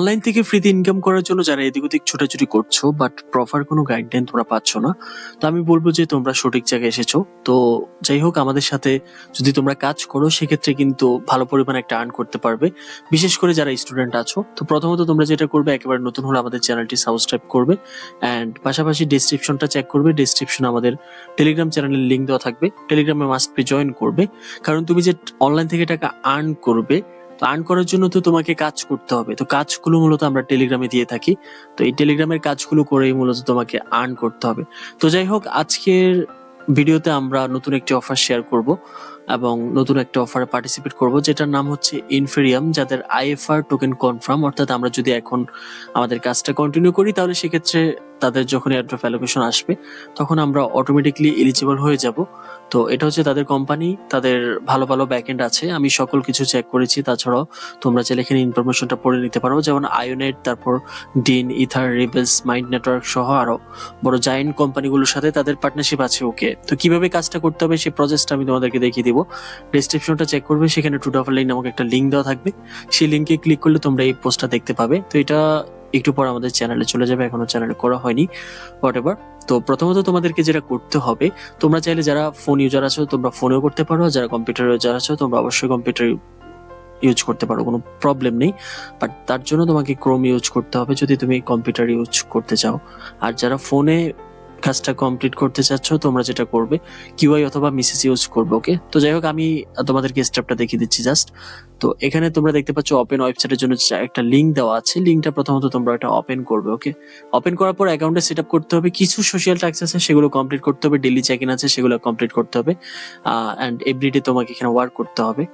Online থেকে ফ্রিতে income করার জন্য যারা এদিক ওদিক ছোটাছুটি করছ বাট প্রপার কোনো গাইডলাইন তোমরা পাচ্ছ না। তো আমি বলব যে তোমরা সঠিক জায়গায় এসেছ। তো যাই হোক, আমাদের সাথে যদি তোমরা কাজ করো, সেক্ষেত্রে কিন্তু ভালো পরিমাণে একটা আর্ন করতে পারবে। বিশেষ করে যারা স্টুডেন্ট আছো, তো প্রথমত তোমরা যেটা করবে, একেবারে নতুন হলে আমাদের চ্যানেলটি সাবস্ক্রাইব করবে। অ্যান্ড পাশাপাশি ডিসক্রিপশনটা চেক করবে। ডিসক্রিপশনে আমাদের টেলিগ্রাম চ্যানেলের লিঙ্ক দেওয়া থাকবে। টেলিগ্রামে মাস্ট পে জয়েন করবে। কারণ তুমি যে অনলাইন থেকে টাকা আর্ন করবে তো আর্ন করার জন্য তো তোমাকে কাজ করতে হবে। তো কাজগুলো মূলত আমরা টেলিগ্রামে দিয়ে থাকি। তো এই টেলিগ্রামের কাজগুলো করেই মূলত তোমাকে আর্ন করতে হবে। তো যাই হোক, আজকের ভিডিওতে আমরা নতুন একটি অফার শেয়ার করব এবং নতুন একটা অফারে পার্টিসিপেট করব, যেটার নাম হচ্ছে ইনফেরিয়াম যাদের আইএফআর টোকেন কনফার্ম অর্থাৎ আমরা যদি এখন আমাদের কাজটা কন্টিনিউ করি, তাহলে সেক্ষেত্রে তাদের যখন এয়ারড্রপ অ্যালোকেশন আসবে, তখন আমরা অটোমেটিকলি এলিজিবল হয়ে যাব। তো এটা হচ্ছে তাদের কোম্পানি তাদের ভালো ভালো ব্যাকএন্ড আছে, আমি সকল কিছু চেক করেছি। তাছাড়াও তোমরা চাইলে এখানে ইনফরমেশনটা পড়ে নিতে পারো, যেমন আয়োনেট তারপর ডিন ইথার রিবেলস মাইন্ড নেটওয়ার্ক সহ আরও বড় জায়েন্ট কোম্পানিগুলোর সাথে তাদের পার্টনারশিপ আছে ওকে তো কীভাবে কাজটা করতে হবে সেই প্রসেসটা আমি তোমাদেরকে দেখিয়ে দিব। ডিসক্রিপশনটা চেক করবে, সেখানে টু ডাবল লাইন নামক একটা লিঙ্ক দেওয়া থাকবে। সেই লিঙ্কে ক্লিক করলে তোমরা এই পোস্টটা দেখতে পাবে। তো এটা একটু পর আমাদের চ্যানেলে চলে যাবে, এখনও চ্যানেলে করা হয়নি হোয়াট এভার তো প্রথমত তোমাদেরকে যেটা করতে হবে, তোমরা চাইলে যারা ফোন ইউজার আছো, তোমরা ফোনেও করতে পারো যারা কম্পিউটার ইউজার আছো, তোমরা অবশ্যই কম্পিউটার ইউজ করতে পারো, কোনো প্রবলেম নেই। বাট তার জন্য তোমাকে ক্রোম ইউজ করতে হবে, যদি তুমি কম্পিউটার ইউজ করতে চাও। আর যারা ফোনে কাজটা কমপ্লিট করতে চাচ্ছ, তোমরা যেটা করবে কিউআই অথবা মিসেস ইউজ করবে ওকে তো যাই হোক, আমি তোমাদেরকে স্টেপটা দেখিয়ে দিচ্ছি জাস্ট তো এখানে তোমরা দেখতে পাচ্ছ ওপেন ওয়েবসাইটের জন্য একটা লিঙ্ক দেওয়া আছে। লিঙ্কটা প্রথমত তোমরা এটা ওপেন করবে ওকে ওপেন করার পর অ্যাকাউন্টে সেট করতে হবে। কিছু সোশ্যাল ট্যাক্স আছে, সেগুলো কমপ্লিট করতে হবে। ডেলি চেক ইন আছে, সেগুলো কমপ্লিট করতে হবে। অ্যান্ড এভরিডে তোমাকে এখানে ওয়ার্ক করতে হবে।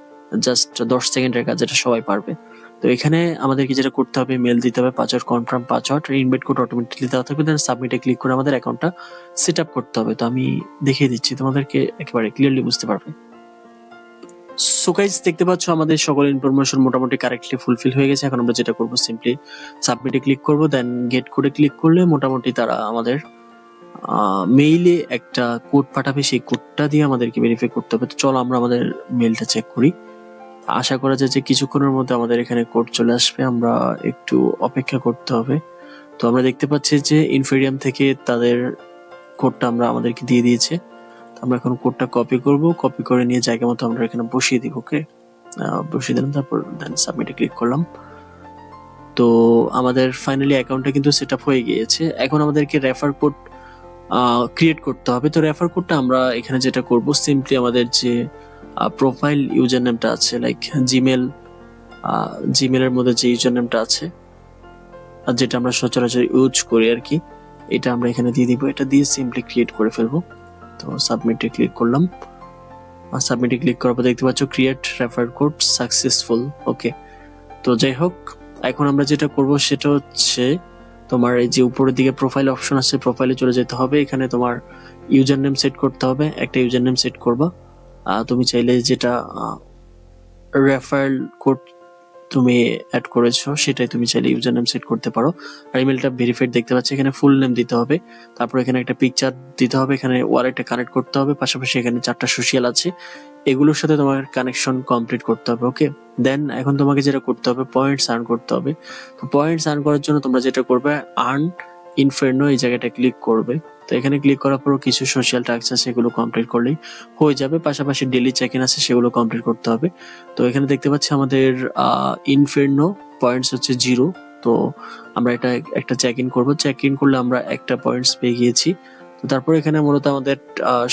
জাস্ট দশ সেকেন্ডের কাজ, যেটা সবাই পারবে। তো এখানে আমাদেরকে যেটা করতে হবে মেল দিতে হবে password confirm password invite code automatically দেওয়া থাকবে দেন সাবমিটে ক্লিক করে আমাদের অ্যাকাউন্টটা সেট আপ করতে হবে। তো আমি দেখিয়ে দিচ্ছি, তোমাদেরকে একেবারে ক্লিয়ারলি বুঝতে পারবে। সো গাইস দেখতে পাচ্ছ আমাদের সকল ইনফরমেশন মোটামুটি কারেক্টলি ফুলফিল হয়ে গেছে। এখন আমরা যেটা করব সিম্পলি সাবমিটে ক্লিক করব দেন গেট কোডে ক্লিক করলে মোটামুটি তারা আমাদের মেইলে একটা কোড পাঠাবে। সেই কোডটা দিয়ে আমাদেরকে ভেরিফাই করতে হবে। তো চলো আমরা আমাদের মেলটা চেক করি। আশা করা যায় যে কিছুক্ষণের মধ্যে আমাদের এখানে কোড চলে আসবে। আমরা একটু অপেক্ষা করতে হবে। তো আমরা দেখতে পাচ্ছি যে ইনফেরিয়াম থেকে তাদের কোডটা আমরা আমাদেরকে দিয়ে দিয়েছে। আমরা এখন কোডটা কপি করব। কপি করে নিয়ে জায়গা মতো আমরা এখানে বসিয়ে দিব ওকে বসিয়ে দিলাম, তারপর দেন সাবমিটে ক্লিক করলাম। তো আমাদের ফাইনালি অ্যাকাউন্টটা কিন্তু সেট আপ হয়ে গিয়েছে। এখন আমাদেরকে রেফার কোড ক্রিয়েট করতে হবে। তো রেফার কোডটা আমরা এখানে যেটা করব সিম্পলি আমাদের যে প্রোফাইল ইউজার নেমটা আছে লাইক জিমেল জিমেলের মধ্যে যে ইউজার নেমটা আছে, আর যেটা আমরা সচরাচর ইউজ করি আর কি, এটা আমরা এখানে দিয়ে দিব। এটা দিয়ে সিম্পলি ক্রিয়েট করে ফেলব। তো সাবমিটে ক্লিক করলাম। আর সাবমিটে ক্লিক করার পর দেখতে পাচ্ছ create refer code successful okay তো যাই হোক, এখন আমরা যেটা করব সেটা হচ্ছে তোমার এই যে উপরের দিকে প্রোফাইল অপশন আছে প্রোফাইলে চলে যেতে হবে। এখানে তোমার ইউজার নেম সেট করতে হবে। একটা ইউজার নেম সেট করবা। তুমি চাইলে যেটা রেফারেল কোড তুমি অ্যাড করেছ, সেটাই তুমি চাইলে ইউজার নেম সেট করতে পারো। আর ইমেলটা ভেরিফাইড দেখতে পাচ্ছি, এখানে ফুল নেম দিতে হবে। তারপর এখানে একটা পিকচার দিতে হবে, এখানে ওয়ালেটে কানেক্ট করতে হবে। পাশাপাশি এখানে চারটা সোশিয়াল আছে। এগুলোর সাথে তোমার কানেকশন কমপ্লিট করতে হবে ওকে দেন এখন তোমাকে যেটা করতে হবে পয়েন্টস আর্ন করতে হবে। পয়েন্টস আর্ন করার জন্য তোমরা যেটা করবে আর্ন ইনফার্নো এই জায়গাটা ক্লিক করবে। তো এখানে ক্লিক করার পরও কিছু সোশ্যাল টাস্ক আছে, সেগুলো কমপ্লিট করলেই হয়ে যাবে। পাশাপাশি ডেলি চেক ইন আছে, সেগুলো কমপ্লিট করতে হবে। তো এখানে দেখতে পাচ্ছি আমাদের ইনফেরনো পয়েন্টস হচ্ছে জিরো তো আমরা এটা একটা চেক ইন করব। চেক ইন করলে আমরা একটা পয়েন্টস পেয়ে গিয়েছি। তো তারপর এখানে মূলত আমাদের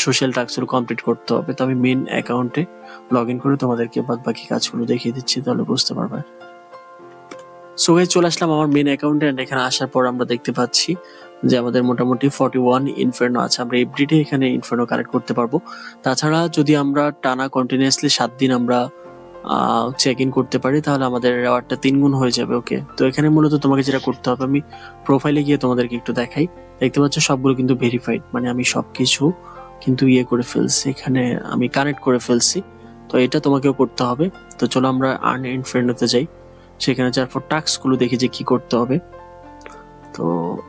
সোশ্যাল টাস্কগুলো কমপ্লিট করতে হবে। তো আমি মেন অ্যাকাউন্টে লগ ইন করে তোমাদেরকে বাদ বাকি কাজগুলো দেখিয়ে দিচ্ছি, তাহলে বুঝতে পারবে। সো চলে আসলাম আমার মেন অ্যাকাউন্টে এন্ড এখানে আসার পর আমরা দেখতে পাচ্ছি যে আমাদের মোটামুটি ফর্টি ওয়ান ইনফার্নো আছে। আমরা এভরিডে এখানে ইনফার্নো কালেক্ট করতে পারব। তাছাড়া যদি আমরা টানা কন্টিনিউয়াসলি সাত দিন আমরা চেক ইন করতে পারি, তাহলে আমাদের রেওয়ার্ডটা তিন গুণ হয়ে যাবে ওকে তো এখানে মূলত তোমাকে যেটা করতে হবে, আমি প্রোফাইলে গিয়ে তোমাদেরকে একটু দেখাই। দেখতে পাচ্ছ সবগুলো কিন্তু ভেরিফাইড মানে আমি সবকিছু কিন্তু ইয়ে করে ফেলছি। এখানে আমি কানেক্ট করে ফেলছি। তো এটা তোমাকেও করতে হবে। তো চলো আমরা আর্ন ইনফ্রেন্ডতে যাই। সেখানে যার পর টাস্কগুলো দেখি যে কি করতে হবে। তো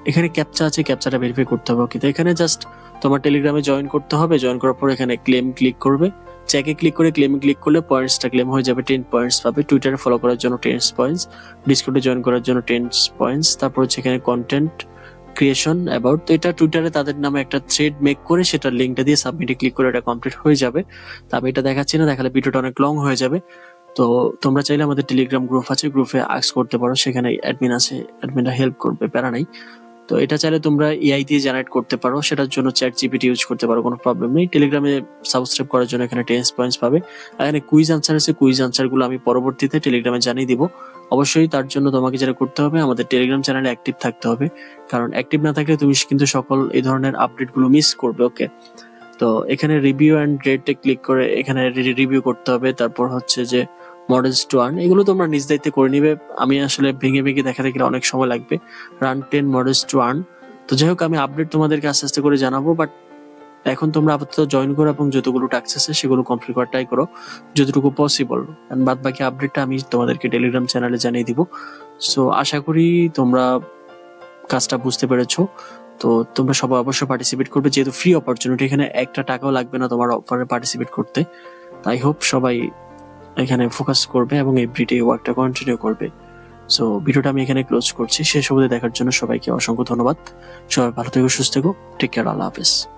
এখানে ক্যাপচা আছে ক্যাপচাটা ভেরিফাই করতে হবে। ওকে তো এখানে জাস্ট তোমার টেলিগ্রামে জয়েন করতে হবে। জয়েন করার পর এখানে ক্লেম ক্লিক করবে। চ্যাকে ক্লিক করে ক্লেমে ক্লিক করলে পয়েন্টসটা ক্লেম হয়ে যাবে টেন পয়েন্টস পাবে। টুইটারে ফলো করার জন্য টেন পয়েন্টস ডিসকোডে জয়েন করার জন্য টেন পয়েন্টস তারপর হচ্ছে এখানে কন্টেন্ট ক্রিয়েশন অ্যাবাউট তো এটা টুইটারে তাদের নামে একটা থ্রেড মেক করে সেটা লিঙ্কটা দিয়ে সাবমিটে ক্লিক করে এটা কমপ্লিট হয়ে যাবে। তবে এটা দেখাচ্ছি না, দেখালে ভিডিওটা অনেক লং হয়ে যাবে। তো তোমরা চাইলে আমাদের টেলিগ্রাম গ্রুপ আছে গ্রুপে আক্স করতে পারো। সেখানে অ্যাডমিন আছে অ্যাডমিনরা হেল্প করবে, প্যারা নাই। তো এটা চাইলে তোমরা এআই দিয়ে জেনারেট করতে পারো। সেটার জন্য চ্যাট জিপিটি ইউজ করতে পারো, কোনো প্রবলেম নেই। টেলিগ্রামে সাবস্ক্রাইব করার জন্য এখানে টেন্স পয়েন্টস পাবে। এখানে কুইজ আনসার আছে কুইজ আনসারগুলো আমি পরবর্তীতে টেলিগ্রামে জানিয়ে দিব। অবশ্যই তার জন্য তোমাকে যেটা করতে হবে, আমাদের টেলিগ্রাম চ্যানেলে অ্যাক্টিভ থাকতে হবে। কারণ অ্যাক্টিভ না থাকলে তুমি কিন্তু সকল এই ধরনের আপডেটগুলো মিস করবে ওকে তো এখানে রিভিউ অ্যান্ড রেটে ক্লিক করে এখানে রিভিউ করতে হবে। তারপর হচ্ছে যে মডেলস টু আর্ন এগুলো তোমরা নিজ দায়িত্বে করে নিবে। আমি আসলে ভেঙে ভেঙে দেখাতে গেলে অনেক সময় লাগবে। Run ten models to earn তো যাই হোক, আমি আপডেট তোমাদেরকে আস্তে আস্তে করে জানাব বাট এখন তোমরা আপাতত জয়েন করো এবং যতগুলো টাক্স আছে, সেগুলো কমপ্লিট করার ট্রাই করো, যতটুকু পসিবল বাদ বাকি আপডেটটা আমি তোমাদেরকে টেলিগ্রাম চ্যানেলে জানিয়ে দিব। সো আশা করি তোমরা কাজটা বুঝতে পেরেছ। তো তোমরা সবাই অবশ্যই পার্টিসিপেট করবে, যেহেতু ফ্রি অপরচুনিটি এখানে একটা টাকাও লাগবে না তোমার অফারে পার্টিসিপেট করতে। তাই হোপ সবাই এখানে ফোকাস করবে এবং এভরিডে ওয়ার্কটা কন্টিনিউ করবে। সো ভিডিওটা আমি এখানে ক্লোজ করছি। শেষ দেখার জন্য সবাইকে অসংখ্য ধন্যবাদ। সবাই ভালো থেকো, সুস্থ থেকো। টেক কেয়ার আল্লাহ হাফেজ।